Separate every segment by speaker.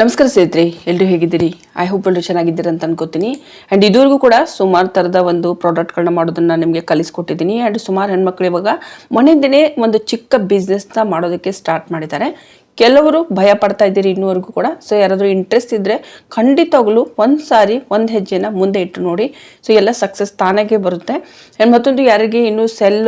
Speaker 1: ನಮಸ್ಕಾರ ಸ್ನೇಹಿತರೆ ಎಲ್ಲರೂ ಹೇಗಿದ್ದೀರಿ? ಐ ಹೋಪ್ ಎಲ್ಲರೂ ಚೆನ್ನಾಗಿದ್ದೀರಿ ಅಂತ ಅನ್ಕೋತೀನಿ. ಆ್ಯಂಡ್ ಇದುವರೆಗೂ ಕೂಡ ಸುಮಾರು ಥರದ ಒಂದು ಪ್ರಾಡಕ್ಟ್ಗಳನ್ನ ಮಾಡೋದನ್ನ ನಿಮಗೆ ಕಲಿಸ್ಕೊಟ್ಟಿದ್ದೀನಿ. ಆ್ಯಂಡ್ ಸುಮಾರು ಹೆಣ್ಮಕ್ಳು ಇವಾಗ ಮನೆಯಿಂದನೇ ಒಂದು ಚಿಕ್ಕ ಬಿಸ್ನೆಸ್ನ ಮಾಡೋದಕ್ಕೆ ಸ್ಟಾರ್ಟ್ ಮಾಡಿದ್ದಾರೆ. ಕೆಲವರು ಭಯ ಪಡ್ತಾ ಇದ್ದೀರಿ ಇನ್ನೂವರೆಗೂ ಕೂಡ. ಸೊ ಯಾರಾದರೂ ಇಂಟ್ರೆಸ್ಟ್ ಇದ್ದರೆ ಖಂಡಿತವಾಗ್ಲೂ ಒಂದು ಸಾರಿ, ಒಂದು ಹೆಜ್ಜೆನ ಮುಂದೆ ಇಟ್ಟು ನೋಡಿ. ಸೊ ಎಲ್ಲ ಸಕ್ಸಸ್ ತಾನಾಗೆ ಬರುತ್ತೆ. ಆ್ಯಂಡ್ ಮತ್ತೊಂದು ಯಾರಿಗೆ ಇನ್ನೂ ಸೆಲ್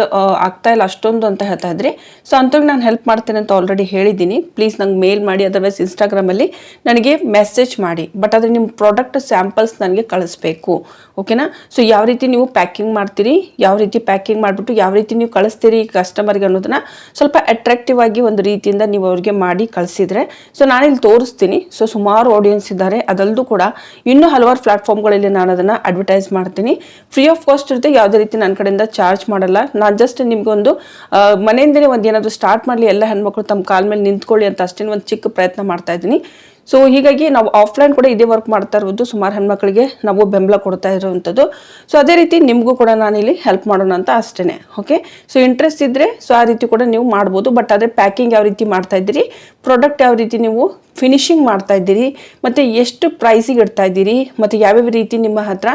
Speaker 1: ಆಗ್ತಾ ಇಲ್ಲ ಅಷ್ಟೊಂದು ಅಂತ ಹೇಳ್ತಾ ಇದ್ರಿ ಸೊ ಅಂಥವ್ರಿಗೆ ನಾನು ಹೆಲ್ಪ್ ಮಾಡ್ತೇನೆ ಅಂತ ಆಲ್ರೆಡಿ ಹೇಳಿದ್ದೀನಿ. ಪ್ಲೀಸ್ ನಂಗೆ ಮೇಲ್ ಮಾಡಿ ಅದರ್ವೈಸ್ ಇನ್ಸ್ಟಾಗ್ರಾಮಲ್ಲಿ ನನಗೆ ಮೆಸೇಜ್ ಮಾಡಿ. ಬಟ್ ಆದರೆ ನಿಮ್ಮ ಪ್ರಾಡಕ್ಟ್ ಸ್ಯಾಂಪಲ್ಸ್ ನನಗೆ ಕಳಿಸ್ಬೇಕು. ಓಕೆನಾ ಸೊ ಯಾವ ರೀತಿ ನೀವು ಪ್ಯಾಕಿಂಗ್ ಮಾಡ್ತೀರಿ, ಯಾವ ರೀತಿ ಪ್ಯಾಕಿಂಗ್ ಮಾಡಿಬಿಟ್ಟು ಯಾವ ರೀತಿ ನೀವು ಕಳಿಸ್ತೀರಿ ಕಸ್ಟಮರ್ಗೆ ಅನ್ನೋದನ್ನ ಸ್ವಲ್ಪ ಅಟ್ರಾಕ್ಟಿವ್ ಆಗಿ ಒಂದು ರೀತಿಯಿಂದ ನೀವು ಅವ್ರಿಗೆ ಮಾಡಿ ಕಳಿಸಿದ್ರೆ ಸೊ ನಾನಿಲ್ಲಿ ತೋರಿಸ್ತೀನಿ. ಸೊ ಸುಮಾರು ಆಡಿಯನ್ಸ್ ಇದ್ದಾರೆ. ಅದಲ್ದು ಕೂಡ ಇನ್ನೂ ಹಲವಾರು ಪ್ಲಾಟ್ಫಾರ್ಮ್ಗಳಲ್ಲಿ ನಾನು ಅದನ್ನು ಅಡ್ವರ್ಟೈಸ್ ಮಾಡ್ತೀನಿ. ಫ್ರೀ ಆಫ್ ಕಾಸ್ಟ್ ಇರುತ್ತೆ ಯಾವುದೇ ರೀತಿ ನನ್ನ ಕಡೆಯಿಂದ ಚಾರ್ಜ್ ಮಾಡಲ್ಲ. ನಾನು ಜಸ್ಟ್ ನಿಮಗೊಂದು ಮನೆಯಿಂದಲೇ ಒಂದು ಏನಾದರೂ ಸ್ಟಾರ್ಟ್ ಮಾಡಲಿ, ಎಲ್ಲ ಹೆಣ್ಮಕ್ಳು ತಮ್ಮ ಕಾಲ ಮೇಲೆ ನಿಂತ್ಕೊಳ್ಳಿ ಅಂತ ಅಷ್ಟೇ ಒಂದು ಚಿಕ್ಕ ಪ್ರಯತ್ನ ಮಾಡ್ತಾ ಇದ್ದೀನಿ. ಸೊ ಹೀಗಾಗಿ ನಾವು ಆಫ್ಲೈನ್ ಕೂಡ ಇದೇ ವರ್ಕ್ ಮಾಡ್ತಾ ಇರೋದು ಸುಮಾರು ಹೆಣ್ಮಕ್ಳಿಗೆ ನಾವು ಬೆಂಬಲ ಕೊಡ್ತಾ ಇರುವಂಥದ್ದು. ಸೊ ಅದೇ ರೀತಿ ನಿಮಗೂ ಕೂಡ ನಾನಿಲ್ಲಿ ಹೆಲ್ಪ್ ಮಾಡೋಣ ಅಂತ ಅಷ್ಟೇ ಓಕೆ ಸೊ ಇಂಟ್ರೆಸ್ಟ್ ಇದ್ದರೆ ಸೊ ಆ ರೀತಿ ಕೂಡ ನೀವು ಮಾಡ್ಬೋದು. ಬಟ್ ಆದರೆ ಪ್ಯಾಕಿಂಗ್ ಯಾವ ರೀತಿ ಮಾಡ್ತಾ ಇದ್ದೀರಿ? ಪ್ರಾಡಕ್ಟ್ ಯಾವ ರೀತಿ ನೀವು ಫಿನಿಶಿಂಗ್ ಮಾಡ್ತಾ ಇದ್ದೀರಿ, ಮತ್ತು ಎಷ್ಟು ಪ್ರೈಸಿಗೆ ಇಡ್ತಾ ಇದ್ದೀರಿ, ಮತ್ತು ಯಾವ್ಯಾವ ರೀತಿ ನಿಮ್ಮ ಹತ್ರ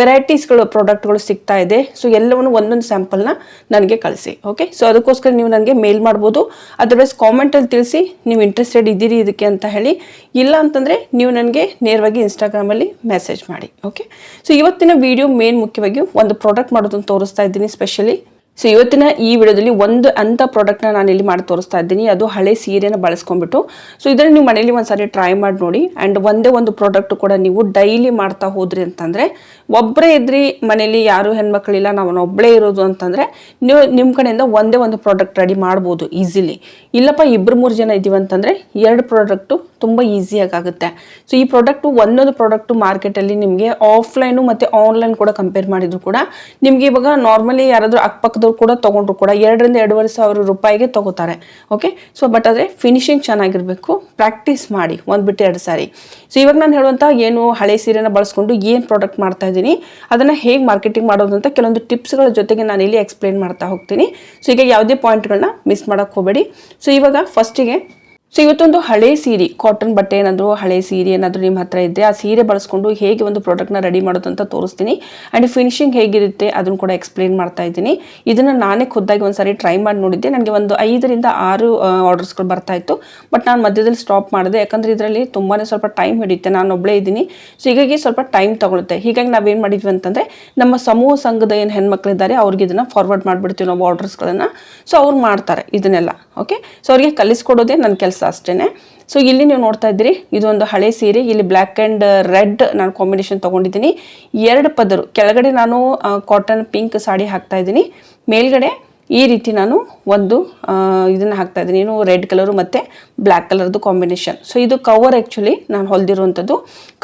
Speaker 1: ವೆರೈಟೀಸ್ಗಳು ಪ್ರಾಡಕ್ಟ್ಗಳು ಸಿಗ್ತಾ ಇದೆ. ಸೊ ಎಲ್ಲವನ್ನು ಒಂದೊಂದು ಸ್ಯಾಂಪಲ್ನ ನನಗೆ ಕಳಿಸಿ ಓಕೆ ಸೊ ಅದಕ್ಕೋಸ್ಕರ ನೀವು ನನಗೆ ಮೇಲ್ ಮಾಡ್ಬೋದು. ಅದರ್ವೈಸ್ ಕಾಮೆಂಟಲ್ಲಿ ತಿಳಿಸಿ ನೀವು ಇಂಟ್ರೆಸ್ಟೆಡ್ ಇದ್ದೀರಿ ಇದಕ್ಕೆ ಅಂತ ಹೇಳಿ. ಇಲ್ಲ ಅಂತಂದರೆ ನೀವು ನನಗೆ ನೇರವಾಗಿ ಇನ್ಸ್ಟಾಗ್ರಾಮಲ್ಲಿ ಮೆಸೇಜ್ ಮಾಡಿ ಓಕೆ ಸೊ ಇವತ್ತಿನ ವಿಡಿಯೋ ಮೇನ್ ಮುಖ್ಯವಾಗಿ ಒಂದು ಪ್ರಾಡಕ್ಟ್ ಮಾಡೋದನ್ನು ತೋರಿಸ್ತಾ ಇದ್ದೀನಿ ಸ್ಪೆಷಲಿ ಸೊ ಇವತ್ತಿನ ಈ ವಿಡಿಯೋದಲ್ಲಿ ಒಂದು ಅಂಥ ಪ್ರಾಡಕ್ಟ್ನ ನಾನು ಇಲ್ಲಿ ಮಾಡಿ ತೋರಿಸ್ತಾ ಇದ್ದೀನಿ. ಅದು ಹಳೆ ಸೀರೆನ ಬಳಸ್ಕೊಂಬಿಟ್ಟು ಸೊ ಇದನ್ನು ನೀವು ಮನೇಲಿ ಒಂದ್ಸಾರಿ ಟ್ರೈ ಮಾಡಿ ನೋಡಿ. ಆ್ಯಂಡ್ ಒಂದೇ ಒಂದು ಪ್ರಾಡಕ್ಟ್ ಕೂಡ ನೀವು ಡೈಲಿ ಮಾಡ್ತಾ ಹೋದ್ರಿ ಅಂತಂದರೆ ಒಬ್ಬರೇ ಇದ್ರಿ ಮನೇಲಿ ಯಾರು ಹೆಣ್ಮಕ್ಳಿಲ್ಲ ನಾವು ಒಬ್ಬಳೇ ಇರೋದು ಅಂತಂದರೆ, ನೀವು ನಿಮ್ಮ ಕಡೆಯಿಂದ ಒಂದೇ ಒಂದು ಪ್ರಾಡಕ್ಟ್ ರೆಡಿ ಮಾಡ್ಬೋದು ಈಸಿಲಿ ಇಲ್ಲಪ್ಪ ಇಬ್ಬರು ಮೂರು ಜನ ಇದ್ದೀವಿ ಅಂತಂದರೆ, ಎರಡು ಪ್ರಾಡಕ್ಟು ತುಂಬ ಈಸಿಯಾಗಿ ಆಗುತ್ತೆ ಸೊ ಈ ಪ್ರಾಡಕ್ಟು ಒಂದೊಂದು ಪ್ರಾಡಕ್ಟು ಮಾರ್ಕೆಟಲ್ಲಿ ನಿಮಗೆ ಆಫ್ಲೈನು ಮತ್ತು ಆನ್ಲೈನ್ ಕೂಡ ಕಂಪೇರ್ ಮಾಡಿದ್ರು ಕೂಡ ನಿಮಗೆ ಇವಾಗ ನಾರ್ಮಲಿ ಯಾರಾದರೂ ಅಕ್ಕಪಕ್ಕದವ್ರು ಕೂಡ ತೊಗೊಂಡ್ರು ಕೂಡ ಎರಡರಿಂದ ಎರಡೂವರೆ ಸಾವಿರ ರೂಪಾಯಿಗೆ ತಗೋತಾರೆ. ಓಕೆ ಸೊ ಬಟ್ ಆದರೆ ಫಿನಿಶಿಂಗ್ ಚೆನ್ನಾಗಿರಬೇಕು. ಪ್ರಾಕ್ಟೀಸ್ ಮಾಡಿ ಒಂದು ಬಿಟ್ಟು ಎರಡು ಸಾರಿ. ಸೊ ಇವಾಗ ನಾನು ಹೇಳುವಂಥ ಏನು ಹಳೆ ಸೀರೆನ ಬಳಸ್ಕೊಂಡು ಏನು ಪ್ರಾಡಕ್ಟ್ ಮಾಡ್ತಾ ಇದ್ದೀನಿ, ಅದನ್ನು ಹೇಗೆ ಮಾರ್ಕೆಟಿಂಗ್ ಮಾಡೋದು ಅಂತ ಕೆಲವೊಂದು ಟಿಪ್ಸ್ಗಳ ಜೊತೆಗೆ ನಾನು ಇಲ್ಲಿ ಎಕ್ಸ್ಪ್ಲೇನ್ ಮಾಡ್ತಾ ಹೋಗ್ತೀನಿ. ಸೊ ಈಗ ಯಾವುದೇ ಪಾಯಿಂಟ್ಗಳನ್ನ ಮಿಸ್ ಮಾಡೋಕ್ಕೆ ಹೋಗಬೇಡಿ. ಸೊ ಇವಾಗ ಫಸ್ಟಿಗೆ ಸೊ ಇವತ್ತೊಂದು ಹಳೆ ಸೀರೆ ಕಾಟನ್ ಬಟ್ಟೆ ಏನಾದರೂ ಹಳೆ ಸೀರೆ ಏನಾದರೂ ನಿಮ್ಮ ಹತ್ರ ಇದ್ದರೆ ಆ ಸೀರೆ ಬಳಸ್ಕೊಂಡು ಹೇಗೆ ಒಂದು ಪ್ರಾಡಕ್ಟ್ನ ರೆಡಿ ಮಾಡೋದು ಅಂತ ತೋರಿಸ್ತೀನಿ. ಆ್ಯಂಡ್ ಫಿನಿಶಿಂಗ್ ಹೇಗಿರುತ್ತೆ ಅದನ್ನು ಕೂಡ ಎಕ್ಸ್ಪ್ಲೇನ್ ಮಾಡ್ತಾ ಇದ್ದೀನಿ. ಇದನ್ನು ನಾನೇ ಖುದ್ದಾಗಿ ಒಂದು ಸಾರಿ ಟ್ರೈ ಮಾಡಿ ನೋಡಿದ್ದೆ. ನನಗೆ ಒಂದು ಐದರಿಂದ ಆರು ಆರ್ಡರ್ಸ್ಗಳು ಬರ್ತಾ ಇತ್ತು. ಬಟ್ ನಾನು ಮಧ್ಯದಲ್ಲಿ ಸ್ಟಾಪ್ ಮಾಡಿದೆ. ಯಾಕಂದರೆ ಇದರಲ್ಲಿ ತುಂಬಾ ಸ್ವಲ್ಪ ಟೈಮ್ ಹಿಡಿಯುತ್ತೆ. ನಾನು ಒಬ್ಬಳೇ ಇದ್ದೀನಿ. ಸೊ ಹೀಗಾಗಿ ಸ್ವಲ್ಪ ಟೈಮ್ ತೊಗೊಳುತ್ತೆ. ಹೀಗಾಗಿ ನಾವೇನು ಮಾಡಿದ್ವಿ ಅಂತಂದರೆ, ನಮ್ಮ ಸಮೂಹ ಸಂಘದ ಏನು ಹೆಣ್ಮಕ್ಳಿದ್ದಾರೆ, ಅವ್ರಿಗೆ ಇದನ್ನು ಫಾರ್ವರ್ಡ್ ಮಾಡಿಬಿಡ್ತೀವಿ ನಾವು ಆರ್ಡರ್ಸ್ಗಳನ್ನು ಸೊ ಅವ್ರು ಮಾಡ್ತಾರೆ ಇದನ್ನೆಲ್ಲ. ಓಕೆ ಸೊ ಅವ್ರಿಗೆ ಕಲಿಸ್ಕೊಡೋದೇ ನನ್ನ ಕೆಲಸ. ಅಷ್ಟೇ ಸೊ ಇಲ್ಲಿ ನೀವು ನೋಡ್ತಾ ಇದ್ದೀರಿ, ಇದೊಂದು ಹಳೆ ಸೀರೆ, ಇಲ್ಲಿ ಬ್ಲ್ಯಾಕ್ ಆ್ಯಂಡ್ ರೆಡ್ ನಾನು ಕಾಂಬಿನೇಷನ್ ತೊಗೊಂಡಿದ್ದೀನಿ. ಎರಡು ಪದರು, ಕೆಳಗಡೆ ನಾನು ಕಾಟನ್ ಪಿಂಕ್ ಸಾಡಿ ಹಾಕ್ತಾ ಇದ್ದೀನಿ. ಮೇಲ್ಗಡೆ ಈ ರೀತಿ ನಾನು ಒಂದು ಇದನ್ನು ಹಾಕ್ತಾ ಇದ್ದೀನಿ. ಏನು ರೆಡ್ ಕಲರು ಮತ್ತು ಬ್ಲ್ಯಾಕ್ ಕಲರ್ದು ಕಾಂಬಿನೇಷನ್ ಸೊ ಇದು ಕವರ್ ಆ್ಯಕ್ಚುಲಿ ನಾನು ಹೊಲಿದಿರುವಂಥದ್ದು.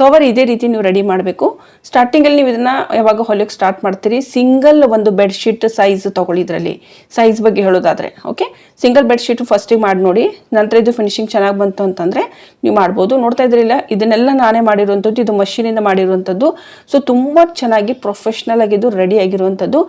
Speaker 1: ಕವರ್ ಇದೇ ರೀತಿ ನೀವು ರೆಡಿ ಮಾಡಬೇಕು. ಸ್ಟಾರ್ಟಿಂಗಲ್ಲಿ ನೀವು ಇದನ್ನು ಯಾವಾಗ ಹೊಲಿಯೋಕ್ಕೆ ಸ್ಟಾರ್ಟ್ ಮಾಡ್ತೀರಿ? ಸಿಂಗಲ್ ಒಂದು ಬೆಡ್ಶೀಟ್ ಸೈಜ್ ತೊಗೊಳ್ಳಿ ಇದರಲ್ಲಿ. ಸೈಜ್ ಬಗ್ಗೆ ಹೇಳೋದಾದರೆ ಓಕೆ ಸಿಂಗಲ್ ಬೆಡ್ ಬೆಡ್ಶೀಟು ಫಸ್ಟಿಗೆ ಮಾಡಿ ನೋಡಿ. ನಂತರ ಇದು ಫಿನಿಶಿಂಗ್ ಚೆನ್ನಾಗಿ ಬಂತು ಅಂತಂದರೆ ನೀವು ಮಾಡ್ಬೋದು. ನೋಡ್ತಾ ಇದ್ರಿಲ್ಲ, ಇದನ್ನೆಲ್ಲ ನಾನೇ ಮಾಡಿರುವಂಥದ್ದು, ಇದು ಮಷೀನಿಂದ ಮಾಡಿರುವಂಥದ್ದು. ಸೊ ತುಂಬ ಚೆನ್ನಾಗಿ ಪ್ರೊಫೆಷ್ನಲ್ ಆಗಿದ್ದು ರೆಡಿ ಆಗಿರುವಂಥದ್ದು.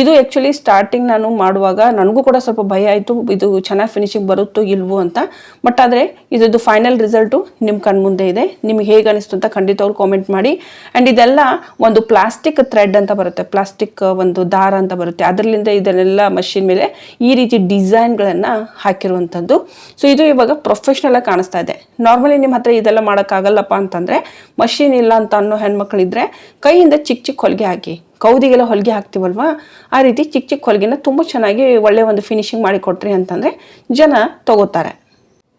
Speaker 1: ಇದು ಆ್ಯಕ್ಚುಲಿ ಸ್ಟಾರ್ಟಿಂಗ್ ನಾನು ಮಾಡುವಾಗ ನನಗೂ ಕೂಡ ಸ್ವಲ್ಪ ಭಯ ಆಯಿತು, ಇದು ಚೆನ್ನಾಗಿ ಫಿನಿಶಿಂಗ್ ಬರುತ್ತೋ ಇಲ್ವೋ ಅಂತ. ಬಟ್ ಆದರೆ ಇದರದ್ದು ಫೈನಲ್ ರಿಸಲ್ಟು ನಿಮ್ಮ ಕಣ್ಮುಂದೆ ಇದೆ. ನಿಮ್ಗೆ ಹೇಗೆ ಅನಿಸ್ತು ಅಂತ ಖಂಡಿತವ್ರು ಕಾಮೆಂಟ್ ಮಾಡಿ. ಆ್ಯಂಡ್ ಇದೆಲ್ಲ ಒಂದು ಪ್ಲಾಸ್ಟಿಕ್ ಥ್ರೆಡ್ ಅಂತ ಬರುತ್ತೆ. ಪ್ಲಾಸ್ಟಿಕ್ ಒಂದು ದಾರ ಅಂತ ಬರುತ್ತೆ. ಅದರಲ್ಲಿಂದ ಇದನ್ನೆಲ್ಲ ಮಷಿನ್ ಮೇಲೆ ಈ ರೀತಿ ಡಿಸೈನ್ಗಳನ್ನು ಹಾಕಿರುವಂಥದ್ದು ಸೊ ಇದು ಇವಾಗ ಪ್ರೊಫೆಷ್ನಲ್ ಆಗಿ ಕಾಣಿಸ್ತಾ ಇದೆ. ನಾರ್ಮಲಿ ನಿಮ್ಮ ಹತ್ರ ಇದೆಲ್ಲ ಮಾಡೋಕ್ಕಾಗಲ್ಲಪ್ಪ ಅಂತಂದರೆ ಮಷಿನ್ ಇಲ್ಲ ಅಂತ ಅನ್ನೋ ಹೆಣ್ಮಕ್ಳಿದ್ರೆ, ಕೈಯಿಂದ ಚಿಕ್ಕ ಚಿಕ್ಕ ಹೊಲಿಗೆ ಹಾಕಿ, ಕೌದಿಗೆಲ್ಲ ಹೊಲಿಗೆ ಹಾಕ್ತೀವಲ್ವಾ? ಆ ರೀತಿ ಚಿಕ್ಕ ಚಿಕ್ಕ ಹೊಲಿಗೆನ ತುಂಬ ಚೆನ್ನಾಗಿ ಒಳ್ಳೆಯ ಒಂದು ಫಿನಿಶಿಂಗ್ ಮಾಡಿ ಕೊಟ್ರಿ ಅಂತಂದರೆ ಜನ ತಗೋತಾರೆ.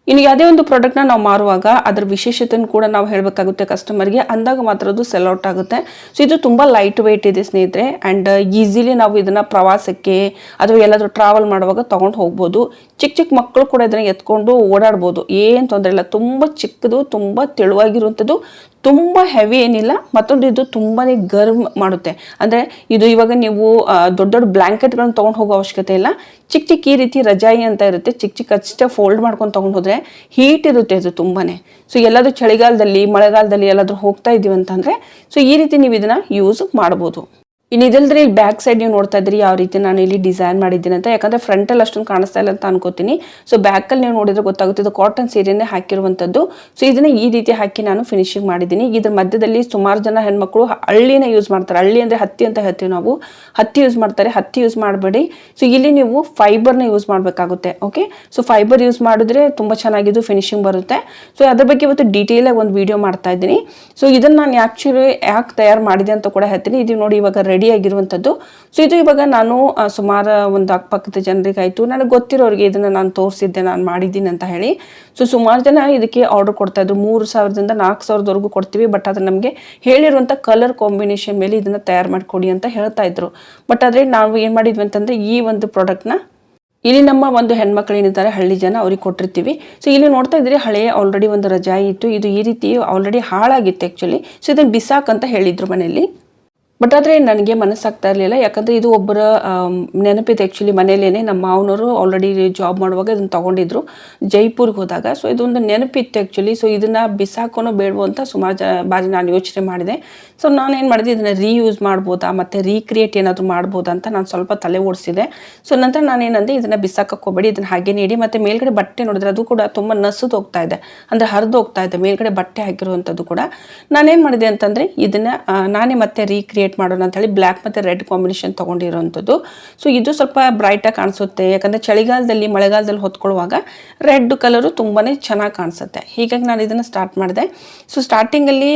Speaker 1: ಇನ್ನು ಯಾವುದೇ ಒಂದು ಪ್ರಾಡಕ್ಟ್ನ ನಾವು ಮಾರುವಾಗ ಅದರ ವಿಶೇಷತೆಯನ್ನು ಕೂಡ ನಾವು ಹೇಳಬೇಕಾಗುತ್ತೆ ಕಸ್ಟಮರ್ಗೆ ಅಂದಾಗ ಮಾತ್ರ ಅದು ಸೆಲ್ ಔಟ್ ಆಗುತ್ತೆ. ಸೊ ಇದು ತುಂಬ ಲೈಟ್ ವೆಯ್ಟ್ ಇದೆ ಸ್ನೇಹಿತರೆ. ಆ್ಯಂಡ್ ಈಸಿಲಿ ನಾವು ಇದನ್ನು ಪ್ರವಾಸಕ್ಕೆ ಅಥವಾ ಎಲ್ಲಾದರೂ ಟ್ರಾವೆಲ್ ಮಾಡುವಾಗ ತೊಗೊಂಡು ಹೋಗ್ಬೋದು. ಚಿಕ್ಕ ಚಿಕ್ಕ ಮಕ್ಕಳು ಕೂಡ ಇದನ್ನು ಎತ್ಕೊಂಡು ಓಡಾಡ್ಬೋದು. ಏನು ತೊಂದರೆ ಇಲ್ಲ. ತುಂಬ ಚಿಕ್ಕದು, ತುಂಬ ತೆಳುವಾಗಿರುವಂಥದ್ದು ತುಂಬ ಹೆವಿ ಏನಿಲ್ಲ, ಮತ್ತೊಂದು ಇದು ತುಂಬಾ ಗರ್ಮ್ ಮಾಡುತ್ತೆ. ಅಂದರೆ ಇದು ಇವಾಗ ನೀವು ದೊಡ್ಡ ದೊಡ್ಡ ಬ್ಲ್ಯಾಂಕೆಟ್ಗಳನ್ನು ತೊಗೊಂಡು ಹೋಗೋ ಅವಶ್ಯಕತೆ ಇಲ್ಲ. ಚಿಕ್ಕ ಚಿಕ್ಕ ಈ ರೀತಿ ರಜಾಯಿ ಅಂತ ಇರುತ್ತೆ. ಚಿಕ್ಕ ಚಿಕ್ಕ ಅಷ್ಟೇ ಫೋಲ್ಡ್ ಮಾಡ್ಕೊಂಡು ತೊಗೊಂಡು ಹೋದರೆ ಹೀಟ್ ಇರುತ್ತೆ ಇದು ತುಂಬಾ ಸೊ ಎಲ್ಲಾದರೂ ಚಳಿಗಾಲದಲ್ಲಿ, ಮಳೆಗಾಲದಲ್ಲಿ ಎಲ್ಲಾದರೂ ಹೋಗ್ತಾ ಇದ್ದೀವಿ ಅಂತಂದರೆ ಸೊ ಈ ರೀತಿ ನೀವು ಇದನ್ನು ಯೂಸ್ ಮಾಡ್ಬೋದು. ಇನ್ನು ಇದಲ್ದ್ರೆ ಇಲ್ಲಿ ಬ್ಯಾಕ್ ಸೈಡ್ ನೀವು ನೋಡ್ತಾ ಇದ್ರಿ ಯಾವ ರೀತಿ ನಾನು ಇಲ್ಲಿ ಡಿಸೈನ್ ಮಾಡಿದ್ದೀನಿ ಅಂತ. ಯಾಕಂದ್ರೆ ಫ್ರಂಟಲ್ಲಿ ಅಷ್ಟೊಂದು ಕಾಣಿಸ್ತಾ ಇಲ್ಲ ಅಂತ ಅನ್ಕೋತೀನಿ. ಸೊ ಬ್ಯಾಕಲ್ಲಿ ನೀವು ನೋಡಿದ್ರೆ ಗೊತ್ತಾಗುತ್ತೆ ಇದು ಕಾಟನ್ ಸೀರೆನೇ ಹಾಕಿರುವಂಥದ್ದು. ಸೊ ಇದನ್ನ ಈ ರೀತಿ ಹಾಕಿ ನಾನು ಫಿನಿಶಿಂಗ್ ಮಾಡಿದ್ದೀನಿ. ಇದ್ರ ಮಧ್ಯದಲ್ಲಿ ಸುಮಾರು ಜನ ಹೆಣ್ಮಕ್ಳು ಹಳ್ಳಿನ ಯೂಸ್ ಮಾಡ್ತಾರೆ. ಹಳ್ಳಿ ಅಂದರೆ ಹತ್ತಿ ಅಂತ ಹೇಳ್ತೀವಿ ನಾವು. ಹತ್ತಿ ಯೂಸ್ ಮಾಡ್ತಾರೆ. ಹತ್ತಿ ಯೂಸ್ ಮಾಡಬೇಡಿ. ಸೊ ಇಲ್ಲಿ ನೀವು ಫೈಬರ್ನ ಯೂಸ್ ಮಾಡಬೇಕಾಗುತ್ತೆ. ಓಕೆ ಸೊ ಫೈಬರ್ ಯೂಸ್ ಮಾಡಿದ್ರೆ ತುಂಬ ಚೆನ್ನಾಗಿದ್ದು ಫಿನಿಶಿಂಗ್ ಬರುತ್ತೆ. ಸೊ ಅದ್ರ ಬಗ್ಗೆ ಇವತ್ತು ಡೀಟೇಲಾಗಿ ಒಂದು ವಿಡಿಯೋ ಮಾಡ್ತಾ ಇದ್ದೀನಿ. ಸೊ ಇದನ್ನು ನಾನು ಆ್ಯಕ್ಚುಲಿ ಯಾಕೆ ತಯಾರು ಮಾಡಿದೆ ಅಂತ ಕೂಡ ಹೇಳ್ತೀನಿ. ಇದು ನೋಡಿ ಇವಾಗ ರೆಡಿ ಆಗಿರುವಂಥದ್ದು ಸೊ ಇದು ಇವಾಗ ನಾನು ಸುಮಾರು ಒಂದು ಅಕ್ಕಪಕ್ಕದ ಜನರಿಗಾಯಿತು. ನನಗೆ ಗೊತ್ತಿರೋರಿಗೆ ಇದನ್ನು ನಾನು ತೋರಿಸಿದ್ದೆ, ನಾನು ಮಾಡಿದ್ದೀನಿ ಅಂತ ಹೇಳಿ. ಸೊ ಸುಮಾರು ಜನ ಇದಕ್ಕೆ ಆರ್ಡರ್ ಕೊಡ್ತಾ ಇದ್ರು. ಮೂರು ಸಾವಿರದಿಂದ ನಾಲ್ಕು ಸಾವಿರದವರೆಗೂ ಕೊಡ್ತೀವಿ ಬಟ್ ಅದು ನಮಗೆ ಹೇಳಿರುವಂಥ ಕಲರ್ ಕಾಂಬಿನೇಷನ್ ಮೇಲೆ ಇದನ್ನು ತಯಾರು ಮಾಡಿಕೊಡಿ ಅಂತ ಹೇಳ್ತಾ ಇದ್ರು. ಬಟ್ ಆದರೆ ನಾವು ಏನು ಮಾಡಿದ್ವಿ ಅಂತಂದರೆ, ಈ ಒಂದು ಪ್ರಾಡಕ್ಟ್ನ ಇಲ್ಲಿ ನಮ್ಮ ಒಂದು ಹೆಣ್ಮಕ್ಳು ಏನಿದ್ದಾರೆ, ಹಳ್ಳಿ ಜನ ಅವ್ರಿಗೆ ಕೊಟ್ಟಿರ್ತೀವಿ. ಸೊ ಇಲ್ಲಿ ನೋಡ್ತಾ ಇದ್ರೆ ಹಳೆಯ ಆಲ್ರೆಡಿ ಒಂದು ರಜಾ ಇತ್ತು. ಇದು ಈ ರೀತಿ ಆಲ್ರೆಡಿ ಹಾಳಾಗಿತ್ತು ಆ್ಯಕ್ಚುಲಿ ಸೊ ಇದನ್ನು ಬಿಸಾಕಂತ ಹೇಳಿದ್ರು ಮನೆಯಲ್ಲಿ. ಬಟ್ ಆದರೆ ನನಗೆ ಮನಸ್ಸಾಗ್ತಾ ಇರಲಿಲ್ಲ. ಯಾಕಂದರೆ ಇದು ಒಬ್ಬರ ನೆನಪಿದೆ ಆ್ಯಕ್ಚುಲಿ ಮನೇಲೇನೆ ನಮ್ಮ ಮಾವನವರು ಆಲ್ರೆಡಿ ಜಾಬ್ ಮಾಡುವಾಗ ಇದನ್ನು ತೊಗೊಂಡಿದ್ರು. ಜೈಪುರ್ಗೆ ಹೋದಾಗ. ಸೊ ಇದೊಂದು ನೆನಪಿತ್ತು ಆ್ಯಕ್ಚುಲಿ ಸೊ ಇದನ್ನು ಬಿಸಾಕೋನೋ ಬೇಡವೋ ಅಂತ ಸುಮಾರು ಜ, ಬಾರಿ ನಾನು ಯೋಚನೆ ಮಾಡಿದೆ. ಸೊ ನಾನೇನು ಮಾಡಿದೆ? ಇದನ್ನು ರೀಯೂಸ್ ಮಾಡ್ಬೋದಾ? ಮತ್ತು ರೀಕ್ರಿಯೇಟ್ ಏನಾದರೂ ಮಾಡ್ಬೋದಾ ಅಂತ ನಾನು ಸ್ವಲ್ಪ ತಲೆ ಓಡಿಸಿದೆ. ಸೊ ನಂತರ ನಾನೇನಂದೆ ಇದನ್ನು ಬಿಸಾಕಕ್ಕೆ ಇದನ್ನು ಹಾಗೆ ನೀಡಿ. ಮತ್ತು ಮೇಲ್ಗಡೆ ಬಟ್ಟೆ ನೋಡಿದ್ರೆ ಅದು ಕೂಡ ತುಂಬ ನಸುದು ಹೋಗ್ತಾ ಇದೆ. ಅಂದರೆ ಹರಿದು ಹೋಗ್ತಾ ಇದೆ. ಮೇಲ್ಗಡೆ ಬಟ್ಟೆ ಹಾಕಿರುವಂಥದ್ದು ಕೂಡ. ನಾನೇನು ಮಾಡಿದೆ ಅಂತಂದರೆ, ಇದನ್ನು ನಾನೇ ಮತ್ತೆ ರೀಕ್ರಿಯೇಟ್ ಮಾಡೋಣ ಅಂತ ಹೇಳಿ ಬ್ಲ್ಯಾಕ್ ಮತ್ತು ರೆಡ್ ಕಾಂಬಿನೇಷನ್ ತೊಗೊಂಡಿರೋವಂಥದ್ದು ಸೊ ಇದು ಸ್ವಲ್ಪ ಬ್ರೈಟಾಗಿ ಕಾಣಿಸುತ್ತೆ. ಯಾಕಂದರೆ ಚಳಿಗಾಲದಲ್ಲಿ, ಮಳೆಗಾಲದಲ್ಲಿ ಹೊತ್ಕೊಳ್ಳುವಾಗ ರೆಡ್ ಕಲರು ತುಂಬಾ ಚೆನ್ನಾಗಿ ಕಾಣಿಸುತ್ತೆ. ಹೀಗಾಗಿ ನಾನು ಇದನ್ನು ಸ್ಟಾರ್ಟ್ ಮಾಡಿದೆ. ಸೊ ಸ್ಟಾರ್ಟಿಂಗಲ್ಲಿ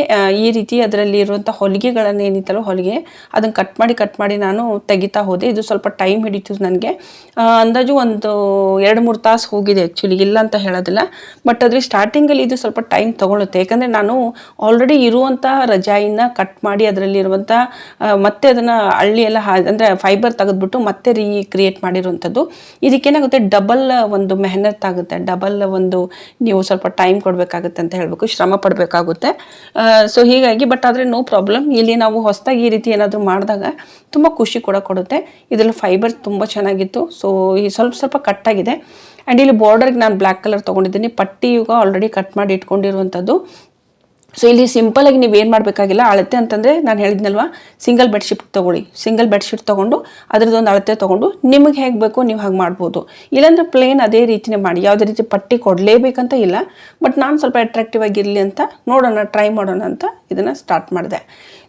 Speaker 1: ಈ ರೀತಿ ಅದರಲ್ಲಿ ಇರುವಂಥ ಹೊಲಿಗೆಗಳನ್ನು ಏನಿತ್ತಲ್ಲ ಹೊಲಿಗೆ, ಅದನ್ನು ಕಟ್ ಮಾಡಿ ಕಟ್ ಮಾಡಿ ನಾನು ತೆಗಿತಾ ಹೋದೆ. ಇದು ಸ್ವಲ್ಪ ಟೈಮ್ ಹಿಡಿತು ನನಗೆ. ಅಂದಾಜು ಒಂದು ಎರಡು, ಮೂರು ತಾಸು ಹೋಗಿದೆ ಆ್ಯಕ್ಚುಲಿ ಇಲ್ಲ ಅಂತ ಹೇಳೋದಿಲ್ಲ. ಬಟ್ ಅದ್ರ ಸ್ಟಾರ್ಟಿಂಗಲ್ಲಿ ಇದು ಸ್ವಲ್ಪ ಟೈಮ್ ತೊಗೊಳುತ್ತೆ. ಯಾಕಂದರೆ ನಾನು ಆಲ್ರೆಡಿ ಇರುವಂಥ ರಜಾಯಿನ ಕಟ್ ಮಾಡಿ ಅದರಲ್ಲಿರುವಂಥ ಮತ್ತೆ ಅದನ್ನು ಹಳ್ಳಿ ಎಲ್ಲ ಅಂದರೆ ಫೈಬರ್ ತೆಗೆದ್ಬಿಟ್ಟು ಮತ್ತೆ ರೀಕ್ರಿಯೇಟ್ ಮಾಡಿರುವಂಥದ್ದು. ಇದಕ್ಕೇನಾಗುತ್ತೆ ಡಬಲ್ ಒಂದು ಮೆಹನತ್ ಆಗುತ್ತೆ. ಡಬಲ್ ಒಂದು ನೀವು ಸ್ವಲ್ಪ ಟೈಮ್ ಕೊಡಬೇಕಾಗುತ್ತೆ ಅಂತ ಹೇಳಬೇಕು. ಶ್ರಮ ಪಡಬೇಕಾಗುತ್ತೆ. ಸೊ ಹೀಗಾಗಿ ಬಟ್ ಆದರೆ ನೋ ಪ್ರಾಬ್ಲಮ್ ಇಲ್ಲಿ ನಾವು ಹೊಸದಾಗಿ ಈ ರೀತಿ ಏನಾದರೂ ಮಾಡಿದಾಗ ತುಂಬ ಖುಷಿ ಕೂಡ ಕೊಡುತ್ತೆ. ಇದರಲ್ಲಿ ಫೈಬರ್ ತುಂಬ ಚೆನ್ನಾಗಿತ್ತು. ಸೊ ಈ ಸ್ವಲ್ಪ ಸ್ವಲ್ಪ ಕಟ್ಟಾಗಿದೆ ಆ್ಯಂಡ್ ಇಲ್ಲಿ ಬಾರ್ಡರ್ಗೆ ನಾನು ಬ್ಲ್ಯಾಕ್ ಕಲರ್ ತೊಗೊಂಡಿದ್ದೀನಿ. ಪಟ್ಟಿ ಈಗ ಆಲ್ರೆಡಿ ಕಟ್ ಮಾಡಿ ಇಟ್ಕೊಂಡಿರುವಂಥದ್ದು. ಸೊ ಇಲ್ಲಿ ಸಿಂಪಲಾಗಿ ನೀವು ಏನು ಮಾಡಬೇಕಾಗಿಲ್ಲ, ಅಳತೆ ಅಂತಂದರೆ ನಾನು ಹೇಳಿದ್ನಲ್ವಾ ಸಿಂಗಲ್ ಬೆಡ್ಶೀಟ್ ತೊಗೊಳ್ಳಿ. ಸಿಂಗಲ್ ಬೆಡ್ಶೀಟ್ ತೊಗೊಂಡು ಅದ್ರದ್ದೊಂದು ಅಳತೆ ತೊಗೊಂಡು ನಿಮಗೆ ಹೇಗೆ ಬೇಕೋ ನೀವು ಹಾಗೆ ಮಾಡ್ಬೋದು. ಇಲ್ಲಾಂದ್ರೆ ಪ್ಲೇನ್ ಅದೇ ರೀತಿನೇ ಮಾಡಿ. ಯಾವುದೇ ರೀತಿ ಪಟ್ಟಿ ಕೊಡಲೇಬೇಕಂತ ಇಲ್ಲ ಬಟ್ ನಾನು ಸ್ವಲ್ಪ ಅಟ್ರಾಕ್ಟಿವ್ ಆಗಿರಲಿ ಅಂತ ನೋಡೋಣ ಟ್ರೈ ಮಾಡೋಣ ಅಂತ ಇದನ್ನು ಸ್ಟಾರ್ಟ್ ಮಾಡಿದೆ.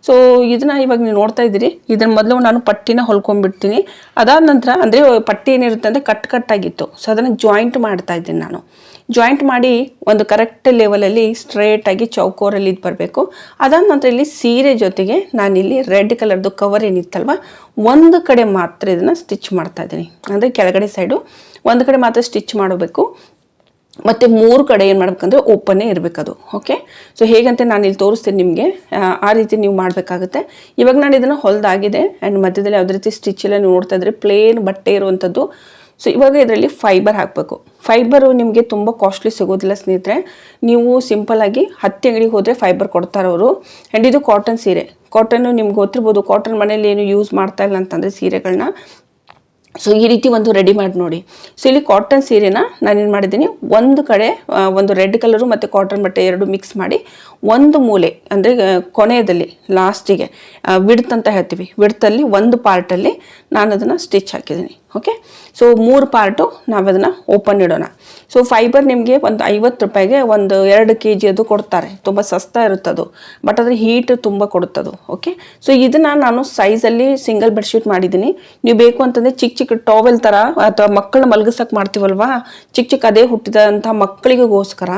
Speaker 1: ಸೊ ಇದನ್ನ ಇವಾಗ ನೀವು ನೋಡ್ತಾ ಇದ್ದೀರಿ. ಇದನ್ನ ಮೊದಲು ನಾನು ಪಟ್ಟಿನ ಹೊಲ್ಕೊಂಡ್ಬಿಡ್ತೀನಿ. ಅದಾದ ನಂತರ, ಅಂದರೆ, ಪಟ್ಟಿ ಏನಿರುತ್ತೆ ಅಂದರೆ ಕಟ್ ಕಟ್ಟಾಗಿತ್ತು ಸೊ ಅದನ್ನು ಜಾಯಿಂಟ್ ಮಾಡ್ತಾ ಇದ್ದೀನಿ ನಾನು. ಜಾಯಿಂಟ್ ಮಾಡಿ ಒಂದು ಕರೆಕ್ಟ್ ಲೆವೆಲಲ್ಲಿ ಸ್ಟ್ರೇಟಾಗಿ ಚೌಕೋರಲ್ಲಿ ಇದು ಬರಬೇಕು. ಅದಾದ ನಂತರ ಇಲ್ಲಿ ಸೀರೆ ಜೊತೆಗೆ ನಾನಿಲ್ಲಿ ರೆಡ್ ಕಲರ್ದು ಕವರ್ ಏನಿತ್ತಲ್ವ, ಒಂದು ಕಡೆ ಮಾತ್ರ ಇದನ್ನು ಸ್ಟಿಚ್ ಮಾಡ್ತಾ ಇದ್ದೀನಿ. ಅಂದರೆ ಕೆಳಗಡೆ ಸೈಡು ಒಂದು ಕಡೆ ಮಾತ್ರ ಸ್ಟಿಚ್ ಮಾಡಬೇಕು. ಮತ್ತು ಮೂರು ಕಡೆ ಏನು ಮಾಡ್ಬೇಕಂದ್ರೆ ಓಪನ್ನೇ ಇರಬೇಕದು ಓಕೆ ಸೊ ಹೇಗಂತೆ ನಾನು ಇಲ್ಲಿ ತೋರಿಸ್ತೀನಿ ನಿಮಗೆ. ಆ ರೀತಿ ನೀವು ಮಾಡಬೇಕಾಗುತ್ತೆ. ಇವಾಗ ನಾನು ಇದನ್ನು ಹೊಲ್ದಾಗಿದೆ ಆ್ಯಂಡ್ ಮಧ್ಯದಲ್ಲಿ ಯಾವುದೇ ರೀತಿ ಸ್ಟಿಚ್ ಎಲ್ಲ ನೀವು ನೋಡ್ತಾ ಇದ್ರೆ ಪ್ಲೇನ್ ಬಟ್ಟೆ ಇರುವಂಥದ್ದು ಸೊ ಇವಾಗ ಇದರಲ್ಲಿ ಫೈಬರ್ ಹಾಕಬೇಕು. ಫೈಬರು ನಿಮಗೆ ತುಂಬ ಕಾಸ್ಟ್ಲಿ ಸಿಗೋದಿಲ್ಲ ಸ್ನೇಹಿತರೆ. ನೀವು ಸಿಂಪಲಾಗಿ ಹತ್ತಿ ಅಂಗಡಿಗೆ ಹೋದರೆ ಫೈಬರ್ ಕೊಡ್ತಾರೆ ಅವರು. ಆ್ಯಂಡ್ ಇದು ಕಾಟನ್ ಸೀರೆ. ಕಾಟನ್ನು ನಿಮ್ಗೆ ಗೊತ್ತಿರ್ಬೋದು ಕಾಟನ್ ಮನೇಲಿ ಏನು ಯೂಸ್ ಮಾಡ್ತಾ ಇಲ್ಲ ಅಂತಂದರೆ ಸೀರೆಗಳನ್ನ ಸೊ ಈ ರೀತಿ ಒಂದು ರೆಡಿ ಮಾಡಿ ನೋಡಿ. ಸೊ ಇಲ್ಲಿ ಕಾಟನ್ ಸೀರೆನ ನಾನೇನು ಮಾಡಿದ್ದೀನಿ, ಒಂದು ಕಡೆ ಒಂದು ರೆಡ್ ಕಲರು ಮತ್ತು ಕಾಟನ್ ಬಟ್ಟೆ ಎರಡು ಮಿಕ್ಸ್ ಮಾಡಿ, ಒಂದು ಮೂಲೆ, ಅಂದರೆ ಕೊನೆಯದಲ್ಲಿ ಲಾಸ್ಟಿಗೆ ವಿಡ್ತ್ ಅಂತ ಹೇಳ್ತೀವಿ. ವಿಡ್ತಲ್ಲಿ ಒಂದು ಪಾರ್ಟಲ್ಲಿ ನಾನು ಅದನ್ನು ಸ್ಟಿಚ್ ಹಾಕಿದ್ದೀನಿ. ಓಕೆ ಸೊ ಮೂರು ಪಾರ್ಟು ನಾವು ಅದನ್ನು ಓಪನ್ ಇಡೋಣ. ಸೊ ಫೈಬರ್ ನಿಮಗೆ ಒಂದು ಐವತ್ತು ರೂಪಾಯಿಗೆ ಒಂದು ಎರಡು ಕೆ ಜಿ ಅದು ಕೊಡ್ತಾರೆ. ತುಂಬ ಸಸ್ತಾ ಇರುತ್ತೆ ಅದು ಬಟ್ ಅದ್ರ ಹೀಟ್ ತುಂಬ ಕೊಡುತ್ತದು. ಓಕೆ ಸೊ ಇದನ್ನು ನಾನು ಸೈಜಲ್ಲಿ ಸಿಂಗಲ್ ಬೆಡ್ಶೀಟ್ ಮಾಡಿದ್ದೀನಿ. ನೀವು ಬೇಕು ಅಂತಂದರೆ ಚಿಕ್ಕ ಚಿಕ್ಕ ಟಾವೆಲ್ ಥರ ಅಥವಾ ಮಕ್ಕಳನ್ನ ಮಲಗಿಸೋಕೆ ಮಾಡ್ತೀವಲ್ವಾ? ಚಿಕ್ಕ ಚಿಕ್ಕ ಅದೇ ಹುಟ್ಟಿದಂಥ ಮಕ್ಕಳಿಗೋಸ್ಕರ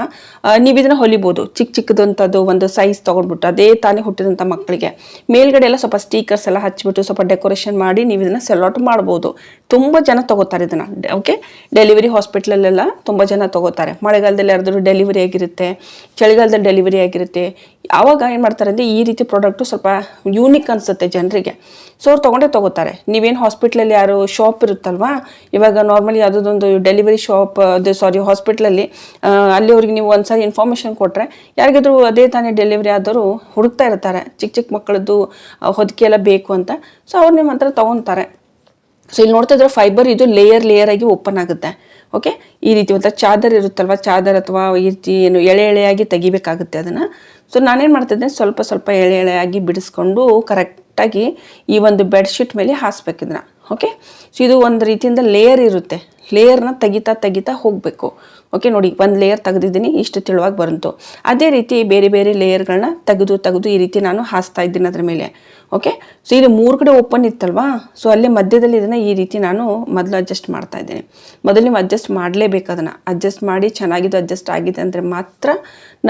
Speaker 1: ನೀವು ಇದನ್ನು ಹೊಲಿಬೋದು. ಚಿಕ್ಕ ಚಿಕ್ಕದಂಥದ್ದು ಒಂದು ಸೈಜ್ ತೊಗೊಂಡ್ಬಿಟ್ಟು ಅದೇ ತಾನೇ ಹುಟ್ಟಿದಂಥ ಮಕ್ಕಳಿಗೆ. ಮೇಲ್ಗಡೆ ಎಲ್ಲ ಸ್ವಲ್ಪ ಸ್ಟೀಕರ್ಸ್ ಎಲ್ಲ ಹಚ್ಚಿಬಿಟ್ಟು ಸ್ವಲ್ಪ ಡೆಕೋರೇಷನ್ ಮಾಡಿ ನೀವು ಇದನ್ನು ಸೆಲಾಟ್ ಮಾಡ್ಬೋದು. ತುಂಬ ಜನ ತಗೋತಾರೆ ಇದನ್ನು. ಓಕೆ ಡೆಲಿವರಿ ಹಾಸ್ಪಿಟ್ಲಲ್ಲೆಲ್ಲ ತುಂಬ ಜನ ತಗೋತಾರೆ. ಮಳೆಗಾಲದಲ್ಲಿ ಯಾರಾದರೂ ಡೆಲಿವರಿ ಆಗಿರುತ್ತೆ, ಚಳಿಗಾಲದಲ್ಲಿ ಡೆಲಿವರಿ ಆಗಿರುತ್ತೆ, ಆವಾಗ ಏನು ಮಾಡ್ತಾರೆ ಅಂದರೆ ಈ ರೀತಿ ಪ್ರಾಡಕ್ಟು ಸ್ವಲ್ಪ ಯೂನಿಕ್ ಅನಿಸುತ್ತೆ ಜನರಿಗೆ. ಸೊ ಅವ್ರು ತೊಗೊಂಡೇ ತೊಗೋತಾರೆ. ನೀವೇನು ಹಾಸ್ಪಿಟ್ಲಲ್ಲಿ ಯಾರು ಶಾಪ್ ಇರುತ್ತಲ್ವಾ? ಇವಾಗ ನಾರ್ಮಲಿ ಯಾವುದೊಂದು ಡೆಲಿವರಿ ಶಾಪ್ ಅದು ಸಾರಿ ಹಾಸ್ಪಿಟ್ಲಲ್ಲಿ ಅಲ್ಲಿ ಅವ್ರಿಗೆ ನೀವು ಒಂದ್ಸರಿ ಇನ್ಫಾರ್ಮೇಷನ್ ಕೊಟ್ಟರೆ ಯಾರಿಗಾದರೂ ಅದೇ ತಾನೇ ಡೆಲಿವರಿ ಆದವರು ಹುಡುಕ್ತಾ ಇರ್ತಾರೆ. ಚಿಕ್ಕ ಚಿಕ್ಕ ಮಕ್ಕಳದ್ದು ಹೊದಿಕೆ ಎಲ್ಲ ಬೇಕು ಅಂತ. ಸೊ ಅವ್ರು ನಿಮ್ಮ ಹತ್ರ ತೊಗೊತಾರೆ. ಸೊ ಇಲ್ಲಿ ನೋಡ್ತಾ ಇದ್ರೆ ಫೈಬರ್ ಇದು ಲೇಯರ್ ಲೇಯರ್ ಆಗಿ ಓಪನ್ ಆಗುತ್ತೆ. ಓಕೆ ಈ ರೀತಿ ಒಂಥರ ಚಾದರ್ ಇರುತ್ತಲ್ವ? ಚಾದರ್ ಅಥವಾ ಈ ರೀತಿ ಏನು ಎಳೆ, ಎಳೆಯಾಗಿ ತೆಗಿಬೇಕಾಗುತ್ತೆ ಅದನ್ನು. ಸೊ ನಾನೇನು ಮಾಡ್ತಿದ್ದೆ ಸ್ವಲ್ಪ ಸ್ವಲ್ಪ ಎಳೆ, ಎಳೆಯಾಗಿ ಬಿಡಿಸ್ಕೊಂಡು ಕರೆಕ್ಟಾಗಿ ಈ ಒಂದು ಬೆಡ್ಶೀಟ್ ಮೇಲೆ ಹಾಸ್ಬೇಕು ಇದನ್ನ ಓಕೆ ಸೊ ಇದು ಒಂದು ರೀತಿಯಿಂದ ಲೇಯರ್ ಇರುತ್ತೆ. ಲೇಯರ್ನ ತೆಗಿತಾ ತೆಗಿತಾ ಹೋಗಬೇಕು. ಓಕೆ ನೋಡಿ, ಒಂದು ಲೇಯರ್ ತೆಗೆದಿದ್ದೀನಿ, ಇಷ್ಟು ತಿಳುವಾಗಿ ಬಂತು ಅದೇ ರೀತಿ ಬೇರೆ ಬೇರೆ ಲೇಯರ್ಗಳನ್ನ ತೆಗೆದು ತೆಗೆದು ಈ ರೀತಿ ನಾನು ಹಾಸ್ತಾ ಇದ್ದೀನಿ ಅದ್ರ ಮೇಲೆ. ಓಕೆ ಸೊ ಇಲ್ಲಿ ಮೂರು ಕಡೆ ಓಪನ್ ಇತ್ತಲ್ವಾ? ಸೊ ಅಲ್ಲೇ ಮಧ್ಯದಲ್ಲಿ ಇದನ್ನು ಈ ರೀತಿ ನಾನು ಮೊದಲು ಅಡ್ಜಸ್ಟ್ ಮಾಡ್ತಾ ಇದ್ದೀನಿ. ಮೊದಲು ನೀವು ಅಡ್ಜಸ್ಟ್ ಮಾಡಲೇಬೇಕು ಅದನ್ನು. ಅಡ್ಜಸ್ಟ್ ಮಾಡಿ ಚೆನ್ನಾಗಿದ್ದು ಅಡ್ಜಸ್ಟ್ ಆಗಿದೆ ಅಂದರೆ ಮಾತ್ರ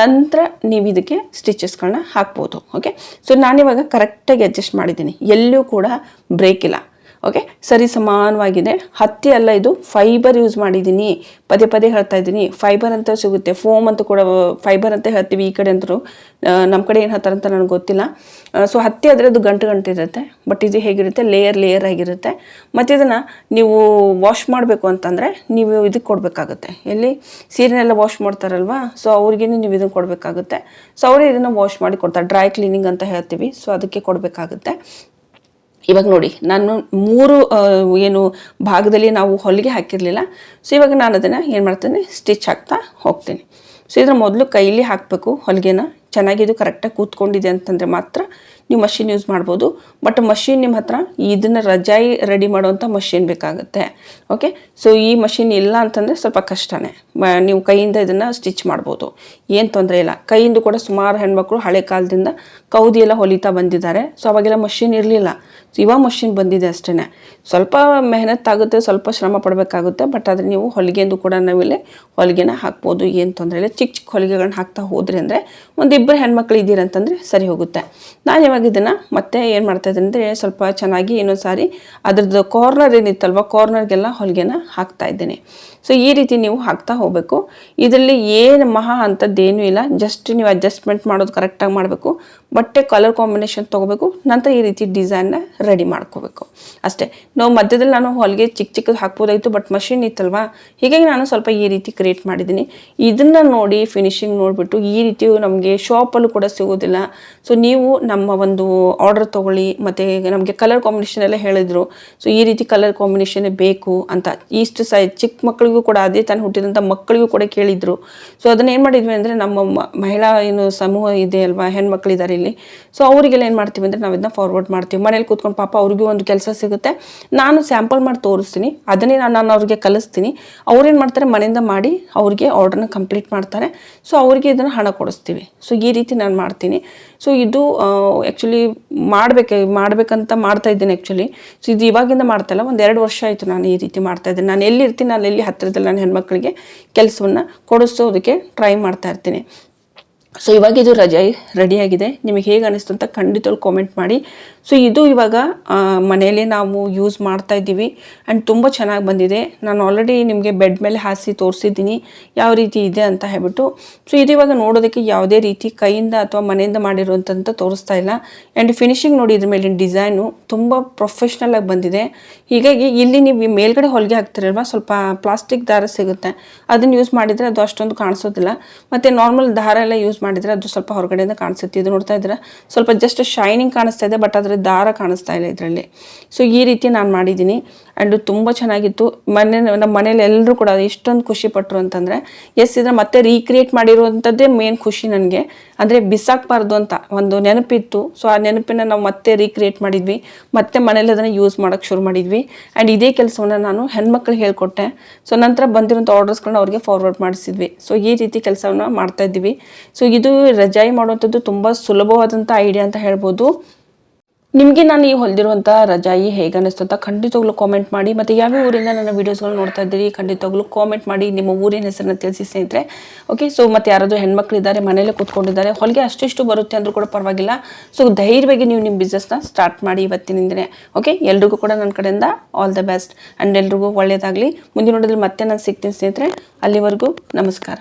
Speaker 1: ನಂತರ ನೀವು ಇದಕ್ಕೆ ಸ್ಟಿಚಸ್ಗಳನ್ನ ಹಾಕ್ಬೋದು. ಓಕೆ ಸೊ ನಾನಿವಾಗ ಕರೆಕ್ಟಾಗಿ ಅಡ್ಜಸ್ಟ್ ಮಾಡಿದ್ದೀನಿ. ಎಲ್ಲೂ ಕೂಡ ಬ್ರೇಕ್ ಇಲ್ಲ. ಓಕೆ ಸರಿ, ಸಮಾನವಾಗಿದೆ. ಹತ್ತಿ ಅಲ್ಲ ಇದು. ಫೈಬರ್ ಯೂಸ್ ಮಾಡಿದ್ದೀನಿ. ಪದೇ ಪದೇ ಹೇಳ್ತಾ ಇದ್ದೀನಿ. ಫೈಬರ್ ಅಂತ ಸಿಗುತ್ತೆ. ಫೋಮ್ ಅಂತ ಕೂಡ ಫೈಬರ್ ಅಂತ ಹೇಳ್ತೀವಿ ಈ ಕಡೆ ಅಂತರೂ ನಮ್ಮ ಕಡೆ ಏನು ಹೇಳ್ತಾರೆ ಅಂತ ನನಗೆ ಗೊತ್ತಿಲ್ಲ. ಸೊ ಹತ್ತಿ ಆದರೆ ಅದು ಗಂಟು ಗಂಟು ಇರುತ್ತೆ. ಬಟ್ ಇದು ಹೇಗಿರುತ್ತೆ? ಲೇಯರ್ ಲೇಯರ್ ಆಗಿರುತ್ತೆ. ಮತ್ತು ಇದನ್ನು ನೀವು ವಾಶ್ ಮಾಡಬೇಕು ಅಂತಂದರೆ ನೀವು ಇದಕ್ಕೆ ಕೊಡಬೇಕಾಗುತ್ತೆ. ಎಲ್ಲಿ? ಸೀರೆನೆಲ್ಲ ವಾಶ್ ಮಾಡ್ತಾರಲ್ವಾ? ಸೊ ಅವ್ರಿಗೆ ನೀವು ಇದನ್ನು ಕೊಡಬೇಕಾಗುತ್ತೆ. ಸೊ ಅವರೇ ಇದನ್ನು ವಾಶ್ ಮಾಡಿ ಕೊಡ್ತಾರೆ. ಡ್ರೈ ಕ್ಲೀನಿಂಗ್ ಅಂತ ಹೇಳ್ತೀವಿ. ಸೊ ಅದಕ್ಕೆ ಕೊಡಬೇಕಾಗುತ್ತೆ. ಇವಾಗ ನೋಡಿ, ನಾನು ಮೂರು ಏನು ಭಾಗದಲ್ಲಿ ನಾವು ಹೊಲಿಗೆ ಹಾಕಿರಲಿಲ್ಲ. ಸೊ ಇವಾಗ ನಾನು ಅದನ್ನು ಏನು ಮಾಡ್ತೇನೆ ಸ್ಟಿಚ್ ಹಾಕ್ತಾ ಹೋಗ್ತೀನಿ. ಸೊ ಇದನ್ನು ಮೊದಲು ಕೈಲಿ ಹಾಕಬೇಕು ಹೊಲಿಗೆನ. ಚೆನ್ನಾಗಿ ಇದು ಕರೆಕ್ಟಾಗಿ ಕೂತ್ಕೊಂಡಿದೆ ಅಂತಂದರೆ ಮಾತ್ರ ನೀವು ಮಷಿನ್ ಯೂಸ್ ಮಾಡ್ಬೋದು. ಬಟ್ ಮಷಿನ್ ನಿಮ್ಮ ಹತ್ರ ಇದನ್ನು ರಜಾಯಿ ರೆಡಿ ಮಾಡುವಂಥ ಮಷಿನ್ ಬೇಕಾಗುತ್ತೆ. ಓಕೆ ಸೊ ಈ ಮಷಿನ್ ಇಲ್ಲ ಅಂತಂದರೆ ಸ್ವಲ್ಪ ಕಷ್ಟನೇ. ನೀವು ಕೈಯಿಂದ ಇದನ್ನು ಸ್ಟಿಚ್ ಮಾಡ್ಬೋದು. ಏನು ತೊಂದರೆ ಇಲ್ಲ. ಕೈಯಿಂದ ಕೂಡ ಸುಮಾರು ಹೆಣ್ಮಕ್ಳು ಹಳೆ ಕಾಲದಿಂದ ಕೌದಿ ಎಲ್ಲ ಹೊಲಿತಾ ಬಂದಿದ್ದಾರೆ. ಸೊ ಅವಾಗೆಲ್ಲ ಮಷಿನ್ ಇರಲಿಲ್ಲ. ಇವಾಗ ಮಷಿನ್ ಬಂದಿದೆ ಅಷ್ಟೇ ಸ್ವಲ್ಪ ಮೆಹನತ್ ಆಗುತ್ತೆ ಸ್ವಲ್ಪ ಶ್ರಮ ಪಡಬೇಕಾಗುತ್ತೆ ಬಟ್ ಆದರೆ ನೀವು ಹೊಲಿಗೆಂದು ಕೂಡ ನಾವಿಲ್ಲಿ ಹೊಲಿಗೆನ ಹಾಕ್ಬೋದು. ಏನು ತೊಂದರೆ ಇಲ್ಲ. ಚಿಕ್ಕ ಚಿಕ್ಕ ಹೊಲಿಗೆಗಳನ್ನ ಹಾಕ್ತಾ ಹೋದ್ರಿ ಅಂದರೆ ಒಂದಿಬ್ಬರು ಹೆಣ್ಮಕ್ಳು ಇದ್ದೀರ ಅಂತಂದರೆ ಸರಿ ಹೋಗುತ್ತೆ. ನಾನು ಇವಾಗ ಇದನ್ನು ಮತ್ತೆ ಏನು ಮಾಡ್ತಾ ಇದ್ದೀನಿ ಅಂದರೆ ಸ್ವಲ್ಪ ಚೆನ್ನಾಗಿ ಇನ್ನೊಂದು ಸಾರಿ ಅದ್ರದ್ದು ಕಾರ್ನರ್ ಏನಿತ್ತಲ್ವ ಕಾರ್ನರ್ಗೆಲ್ಲ ಹೊಲಿಗೆನ ಹಾಕ್ತಾ ಇದ್ದೀನಿ. ಸೊ ಈ ರೀತಿ ನೀವು ಹಾಕ್ತಾ ಹೋಗಬೇಕು. ಇದರಲ್ಲಿ ಏನು ಮಹಾ ಅಂಥದ್ದೇನೂ ಇಲ್ಲ. ಜಸ್ಟ್ ನೀವು ಅಡ್ಜಸ್ಟ್ಮೆಂಟ್ ಮಾಡೋದು ಕರೆಕ್ಟಾಗಿ ಮಾಡಬೇಕು. ಬಟ್ಟೆ ಕಲರ್ ಕಾಂಬಿನೇಷನ್ ತೊಗೋಬೇಕು. ನಂತರ ಈ ರೀತಿ ಡಿಸೈನ್ನ ರೆಡಿ ಮಾಡ್ಕೋಬೇಕು. ಅಷ್ಟೇ. ನಾವು ಮಧ್ಯದಲ್ಲಿ ನಾನು ಹೊಲಿಗೆ ಚಿಕ್ಕ ಚಿಕ್ಕದು ಹಾಕ್ಬೋದಾಯಿತು ಬಟ್ ಮಷಿನ್ ಇತ್ತಲ್ವಾ? ಹೀಗಾಗಿ ನಾನು ಸ್ವಲ್ಪ ಈ ರೀತಿ ಕ್ರಿಯೇಟ್ ಮಾಡಿದ್ದೀನಿ. ಇದನ್ನು ನೋಡಿ ಫಿನಿಶಿಂಗ್ ನೋಡಿಬಿಟ್ಟು ಈ ರೀತಿ ನಮಗೆ ಶಾಪಲ್ಲೂ ಕೂಡ ಸಿಗೋದಿಲ್ಲ. ಸೊ ನೀವು ನಮ್ಮ ಒಂದು ಆರ್ಡರ್ ತೊಗೊಳ್ಳಿ, ಮತ್ತು ನಮಗೆ ಕಲರ್ ಕಾಂಬಿನೇಷನ್ ಎಲ್ಲ ಹೇಳಿದರು. ಸೊ ಈ ರೀತಿ ಕಲರ್ ಕಾಂಬಿನೇಷನ್ ಬೇಕು ಅಂತ. ಇಷ್ಟು ಸೈ, ಚಿಕ್ಕ ಮಕ್ಕಳಿಗೂ ಕೂಡ ಅದೇ ತಾನು ಹುಟ್ಟಿದಂಥ ಮಕ್ಕಳಿಗೂ ಕೂಡ ಕೇಳಿದರು. ಸೊ ಅದನ್ನು ಏನು ಮಾಡಿದ್ವಿ ಅಂದರೆ ನಮ್ಮ ಮಹಿಳಾ ಏನು ಸಮೂಹ ಇದೆ ಅಲ್ವಾ ಹೆಣ್ಮಕ್ಳಿದ್ದಾರೆ ಇಲ್ಲಿ ಸೊ ಅವರಿಗೆಲ್ಲ ಏನು ಮಾಡ್ತೀವಿ ಅಂದರೆ ನಾವು ಇದನ್ನ ಫಾರ್ವರ್ಡ್ ಮಾಡ್ತೀವಿ. ಮನೇಲಿ ಕೂತ್ಕೊಂಡು ಪಾಪ ಅವ್ರಿಗೂ ಒಂದು ಕೆಲಸ ಸಿಗುತ್ತೆ. ನಾನು ಸ್ಯಾಂಪಲ್ ಮಾಡಿ ತೋರಿಸ್ತೀನಿ. ಅದನ್ನೇ ನಾನು ನಾನು ಅವ್ರಿಗೆ ಕಲಿಸ್ತೀನಿ. ಅವ್ರೇನು ಮಾಡ್ತಾರೆ, ಮನೆಯಿಂದ ಮಾಡಿ ಅವ್ರಿಗೆ ಆರ್ಡರ್ನ ಕಂಪ್ಲೀಟ್ ಮಾಡ್ತಾರೆ. ಸೊ ಅವರಿಗೆ ಇದನ್ನು ಹಣ ಕೊಡಿಸ್ತೀವಿ. ಸೊ ಈ ರೀತಿ ನಾನು ಮಾಡ್ತೀನಿ. ಸೊ ಇದು ಆ್ಯಕ್ಚುಲಿ ಮಾಡಬೇಕು ಮಾಡಬೇಕಂತ ಮಾಡ್ತಾ ಇದ್ದೀನಿ ಆ್ಯಕ್ಚುಲಿ ಸೊ ಇದು ಇವಾಗಿಂದ ಮಾಡ್ತಾಯಿಲ್ಲ ಒಂದು ಎರಡು ವರ್ಷ ಆಯಿತು ನಾನು ಈ ರೀತಿ ಮಾಡ್ತಾ ಇದ್ದೀನಿ. ನಾನು ಎಲ್ಲಿರ್ತೀನಿ, ನಾನು ಎಲ್ಲಿ ಹತ್ತಿರದಲ್ಲಿ ನಾನು ಹೆಣ್ಮಕ್ಳಿಗೆ ಕೆಲಸವನ್ನು ಕೊಡಿಸೋದಕ್ಕೆ ಟ್ರೈ ಮಾಡ್ತಾ ಇರ್ತೀನಿ. ಸೊ ಇವಾಗಿದು ರಜಾಯಿ ರೆಡಿಯಾಗಿದೆ ನಿಮಗೆ ಹೇಗೆ ಅನ್ನಿಸ್ತು ಅಂತ ಖಂಡಿತವಾಗಿ ಕಾಮೆಂಟ್ ಮಾಡಿ. ಸೊ ಇದು ಇವಾಗ ಮನೆಯಲ್ಲಿ ನಾವು ಯೂಸ್ ಮಾಡ್ತಾ ಇದ್ದೀವಿ. ಆ್ಯಂಡ್ ತುಂಬ ಚೆನ್ನಾಗಿ ಬಂದಿದೆ. ನಾನು ಆಲ್ರೆಡಿ ನಿಮಗೆ ಬೆಡ್ ಮೇಲೆ ಹಾಸಿ ತೋರಿಸಿದ್ದೀನಿ. ಯಾವ ರೀತಿ ಇದೆ ಅಂತ ಹೇಳ್ಬಿಟ್ಟು. ಸೊ ಇದು ಇವಾಗ ನೋಡೋದಕ್ಕೆ ಯಾವುದೇ ರೀತಿ ಕೈಯಿಂದ ಅಥವಾ ಮನೆಯಿಂದ ಮಾಡಿರುವಂಥದ್ದು ತೋರಿಸ್ತಾ ಇಲ್ಲ. ಆ್ಯಂಡ್ ಫಿನಿಶಿಂಗ್ ನೋಡಿ ಇದ್ರ ಮೇಲಿನ ಡಿಸೈನು ತುಂಬ ಪ್ರೊಫೆಷ್ನಲ್ ಆಗಿ ಬಂದಿದೆ. ಹೀಗಾಗಿ ಇಲ್ಲಿ ನೀವು ಮೇಲ್ಗಡೆ ಹೊಲಿಗೆ ಹಾಕ್ತಿರಲ್ವ, ಸ್ವಲ್ಪ ಪ್ಲಾಸ್ಟಿಕ್ ದಾರ ಸಿಗುತ್ತೆ. ಅದನ್ನು ಯೂಸ್ ಮಾಡಿದರೆ ಅದು ಅಷ್ಟೊಂದು ಕಾಣಿಸೋದಿಲ್ಲ. ಮತ್ತು ನಾರ್ಮಲ್ ದಾರ ಎಲ್ಲ ಯೂಸ್ ಮಾಡಿದರೆ ಅದು ಸ್ವಲ್ಪ ಹೊರಗಡೆಯಿಂದ ಕಾಣಿಸುತ್ತೆ. ಇದು ನೋಡ್ತಾ ಇದ್ದೀರಾ? ಸ್ವಲ್ಪ ಜಸ್ಟ್ ಶೈನಿಂಗ್ ಕಾಣಿಸ್ತಾ ಇದೆ ಬಟ್ ಅದರ ದಾರ ಕಾಣಿಸ್ತಾ ಇಲ್ಲ ಇದರಲ್ಲಿ. ಸೊ ಈ ರೀತಿ ನಾನು ಮಾಡಿದ್ದೀನಿ. ಆ್ಯಂಡ್ ತುಂಬ ಚೆನ್ನಾಗಿತ್ತು. ಮನೆ ನಮ್ಮ ಮನೇಲಿ ಎಲ್ಲರೂ ಕೂಡ ಇಷ್ಟೊಂದು ಖುಷಿ ಪಟ್ಟರು ಅಂತಂದರೆ ಎಸ್ ಇದ್ರೆ ಮತ್ತೆ ರೀಕ್ರಿಯೇಟ್ ಮಾಡಿರುವಂಥದ್ದೇ ಮೇನ್ ಖುಷಿ ನನಗೆ. ಅಂದರೆ ಬಿಸಾಕಬಾರ್ದು ಅಂತ ಒಂದು ನೆನಪಿತ್ತು. ಸೊ ಆ ನೆನಪಿನ ನಾವು ಮತ್ತೆ ರೀಕ್ರಿಯೇಟ್ ಮಾಡಿದ್ವಿ. ಮತ್ತೆ ಮನೇಲಿ ಅದನ್ನು ಯೂಸ್ ಮಾಡೋಕ್ಕೆ ಶುರು ಮಾಡಿದ್ವಿ. ಆ್ಯಂಡ್ ಇದೇ ಕೆಲಸವನ್ನು ನಾನು ಹೆಣ್ಮಕ್ಳಿಗೆ ಹೇಳ್ಕೊಟ್ಟೆ. ಸೊ ನಂತರ ಬಂದಿರುವಂಥ ಆರ್ಡರ್ಸ್ಗಳನ್ನ ಅವ್ರಿಗೆ ಫಾರ್ವರ್ಡ್ ಮಾಡಿಸಿದ್ವಿ. ಸೊ ಈ ರೀತಿ ಕೆಲಸವನ್ನು ಮಾಡ್ತಾ ಇದ್ದೀವಿ. ಸೊ ಇದು ರಜಾಯಿ ಮಾಡುವಂಥದ್ದು ತುಂಬ ಸುಲಭವಾದಂಥ ಐಡಿಯಾ ಅಂತ ಹೇಳ್ಬೋದು. ನಿಮಗೆ ನಾನು ಈ ಹೊಲಿದಿರುವಂಥ ರಜಾಯಿ ಹೇಗೆ ಅನ್ನಿಸ್ತು ಅಂತ ಖಂಡಿತವಾಗ್ಲೂ ಕಾಮೆಂಟ್ ಮಾಡಿ. ಮತ್ತು ಯಾವ ಊರಿಂದ ನನ್ನ ವೀಡಿಯೋಸ್ಗಳು ನೋಡ್ತಾ ಇದ್ದೀರಿ, ಖಂಡಿತವಾಗ್ಲೂ ಕಾಮೆಂಟ್ ಮಾಡಿ. ನಿಮ್ಮ ಊರಿನ ಹೆಸರನ್ನ ತಿಳಿಸಿ ಸ್ನೇಹಿತರೆ. ಓಕೆ ಸೊ ಮತ್ತು ಯಾರಾದರೂ ಹೆಣ್ಮಕ್ಳಿದ್ದಾರೆ ಮನೇಲೆ ಕೂತ್ಕೊಂಡಿದ್ದಾರೆ, ಹೊಲಿಗೆ ಅಷ್ಟಿಷ್ಟು ಬರುತ್ತೆ ಅಂದರೂ ಕೂಡ ಪರವಾಗಿಲ್ಲ. ಸೊ ಧೈರ್ಯವಾಗಿ ನೀವು ನಿಮ್ಮ ಬಿಸ್ನೆಸ್ನ ಸ್ಟಾರ್ಟ್ ಮಾಡಿ ಇವತ್ತಿನಿಂದನೇ. ಓಕೆ ಎಲ್ರಿಗೂ ಕೂಡ ನನ್ನ ಕಡೆಯಿಂದ ಆಲ್ ದ ಬೆಸ್ಟ್ ಆ್ಯಂಡ್ ಎಲ್ರಿಗೂ ಒಳ್ಳೆಯದಾಗಲಿ ಮುಂದಿನ ನೋಡಿದ್ರೆ ಮತ್ತೆ ನಾನು ಸಿಗ್ತೀನಿ ಸ್ನೇಹಿತರೆ. ಅಲ್ಲಿವರೆಗೂ ನಮಸ್ಕಾರ.